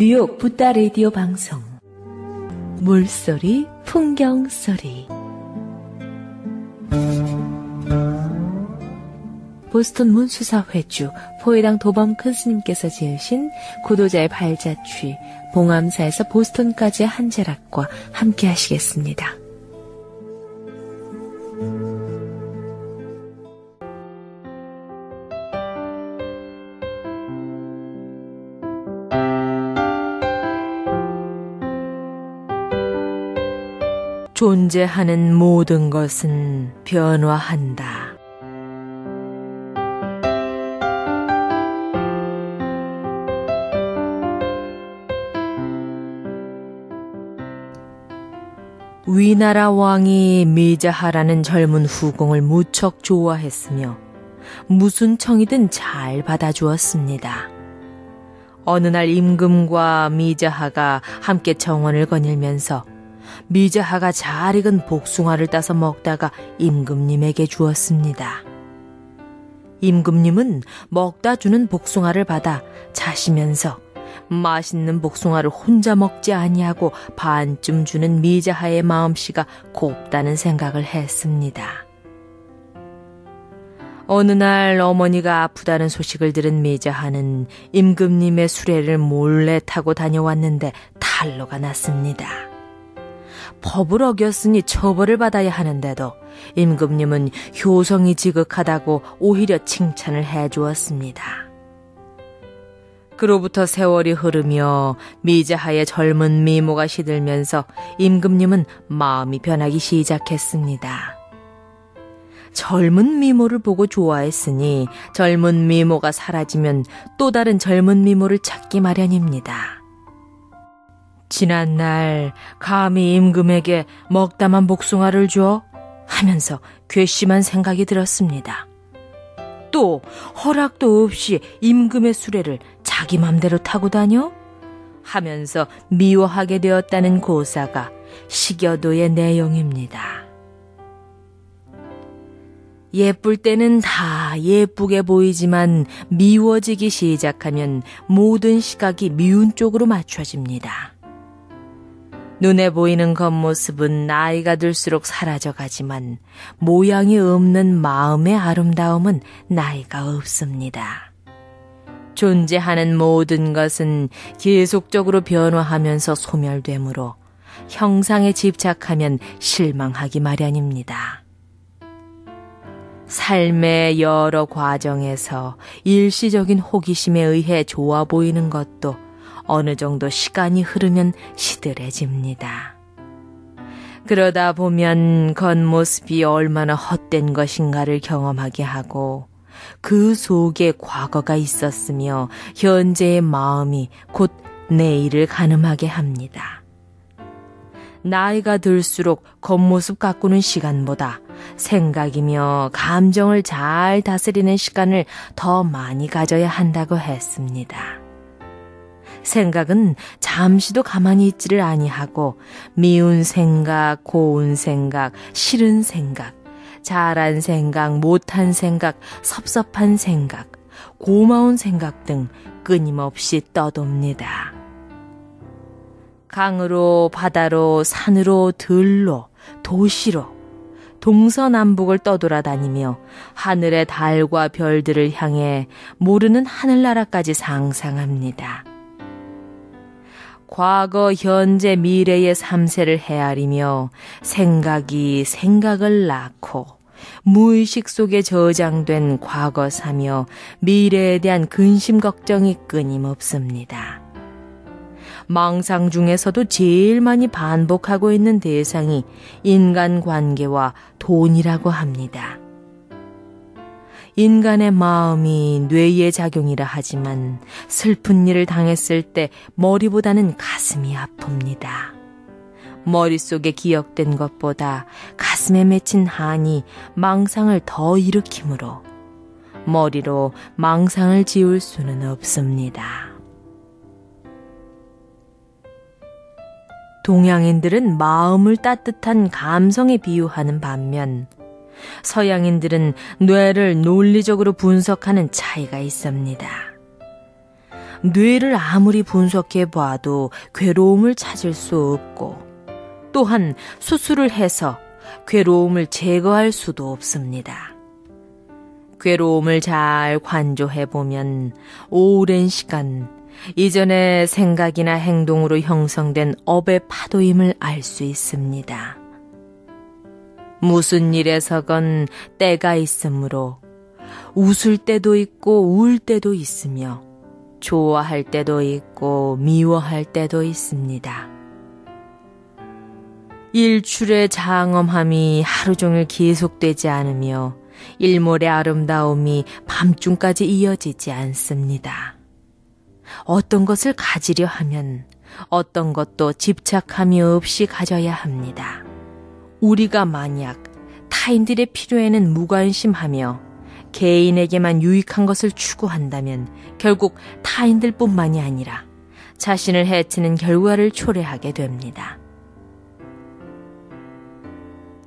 뉴욕 붓다 라디오 방송 물소리 풍경 소리 보스턴 문수사 회주 포회당 도범 큰 스님께서 지으신 구도자의 발자취 봉암사에서 보스턴까지의 한재락과 함께 하시겠습니다. 존재하는 모든 것은 변화한다. 위나라 왕이 미자하라는 젊은 후공을 무척 좋아했으며 무슨 청이든 잘 받아주었습니다. 어느 날 임금과 미자하가 함께 정원을 거닐면서 미자하가 잘 익은 복숭아를 따서 먹다가 임금님에게 주었습니다. 임금님은 먹다 주는 복숭아를 받아 자시면서 맛있는 복숭아를 혼자 먹지 아니하고 반쯤 주는 미자하의 마음씨가 곱다는 생각을 했습니다. 어느 날 어머니가 아프다는 소식을 들은 미자하는 임금님의 수레를 몰래 타고 다녀왔는데 탈로가 났습니다. 법을 어겼으니 처벌을 받아야 하는데도 임금님은 효성이 지극하다고 오히려 칭찬을 해 주었습니다. 그로부터 세월이 흐르며 미자하의 젊은 미모가 시들면서 임금님은 마음이 변하기 시작했습니다. 젊은 미모를 보고 좋아했으니 젊은 미모가 사라지면 또 다른 젊은 미모를 찾기 마련입니다. 지난날 감히 임금에게 먹다만 복숭아를 줘? 하면서 괘씸한 생각이 들었습니다. 또 허락도 없이 임금의 수레를 자기 맘대로 타고 다녀? 하면서 미워하게 되었다는 고사가 식여도의 내용입니다. 예쁠 때는 다 예쁘게 보이지만 미워지기 시작하면 모든 시각이 미운 쪽으로 맞춰집니다. 눈에 보이는 겉모습은 나이가 들수록 사라져가지만 모양이 없는 마음의 아름다움은 나이가 없습니다. 존재하는 모든 것은 계속적으로 변화하면서 소멸되므로 형상에 집착하면 실망하기 마련입니다. 삶의 여러 과정에서 일시적인 호기심에 의해 좋아 보이는 것도 어느 정도 시간이 흐르면 시들해집니다. 그러다 보면 겉모습이 얼마나 헛된 것인가를 경험하게 하고 그 속에 과거가 있었으며 현재의 마음이 곧 내일을 가늠하게 합니다. 나이가 들수록 겉모습 가꾸는 시간보다 생각이며 감정을 잘 다스리는 시간을 더 많이 가져야 한다고 했습니다. 생각은 잠시도 가만히 있지를 아니하고 미운 생각, 고운 생각, 싫은 생각, 잘한 생각, 못한 생각, 섭섭한 생각, 고마운 생각 등 끊임없이 떠돕니다. 강으로, 바다로, 산으로, 들로, 도시로, 동서남북을 떠돌아다니며 하늘의 달과 별들을 향해 모르는 하늘나라까지 상상합니다. 과거, 현재, 미래의 삼세를 헤아리며 생각이 생각을 낳고 무의식 속에 저장된 과거 사며 미래에 대한 근심 걱정이 끊임없습니다. 망상 중에서도 제일 많이 반복하고 있는 대상이 인간 관계와 돈이라고 합니다. 인간의 마음이 뇌의 작용이라 하지만 슬픈 일을 당했을 때 머리보다는 가슴이 아픕니다. 머릿속에 기억된 것보다 가슴에 맺힌 한이 망상을 더 일으키므로 머리로 망상을 지울 수는 없습니다. 동양인들은 마음을 따뜻한 감성에 비유하는 반면 서양인들은 뇌를 논리적으로 분석하는 차이가 있습니다. 뇌를 아무리 분석해 봐도 괴로움을 찾을 수 없고 또한 수술을 해서 괴로움을 제거할 수도 없습니다. 괴로움을 잘 관조해 보면 오랜 시간 이전의 생각이나 행동으로 형성된 업의 파도임을 알 수 있습니다. 무슨 일에서건 때가 있으므로 웃을 때도 있고 울 때도 있으며 좋아할 때도 있고 미워할 때도 있습니다. 일출의 장엄함이 하루 종일 계속되지 않으며 일몰의 아름다움이 밤중까지 이어지지 않습니다. 어떤 것을 가지려 하면 어떤 것도 집착함이 없이 가져야 합니다. 우리가 만약 타인들의 필요에는 무관심하며 개인에게만 유익한 것을 추구한다면 결국 타인들뿐만이 아니라 자신을 해치는 결과를 초래하게 됩니다.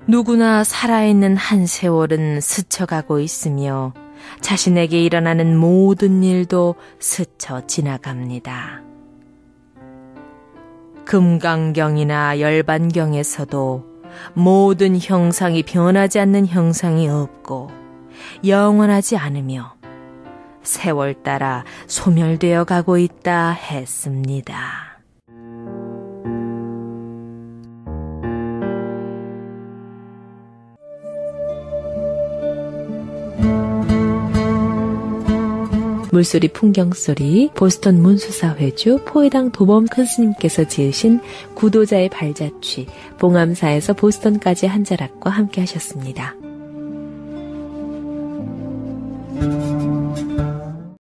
누구나 살아있는 한 세월은 스쳐가고 있으며 자신에게 일어나는 모든 일도 스쳐 지나갑니다. 금강경이나 열반경에서도 모든 형상이 변하지 않는 형상이 없고 영원하지 않으며 세월 따라 소멸되어 가고 있다 했습니다. 물소리 풍경소리 보스턴 문수사회주 포회당 도범 큰스님께서 지으신 구도자의 발자취 봉암사에서 보스턴까지 한 자락과 함께 하셨습니다.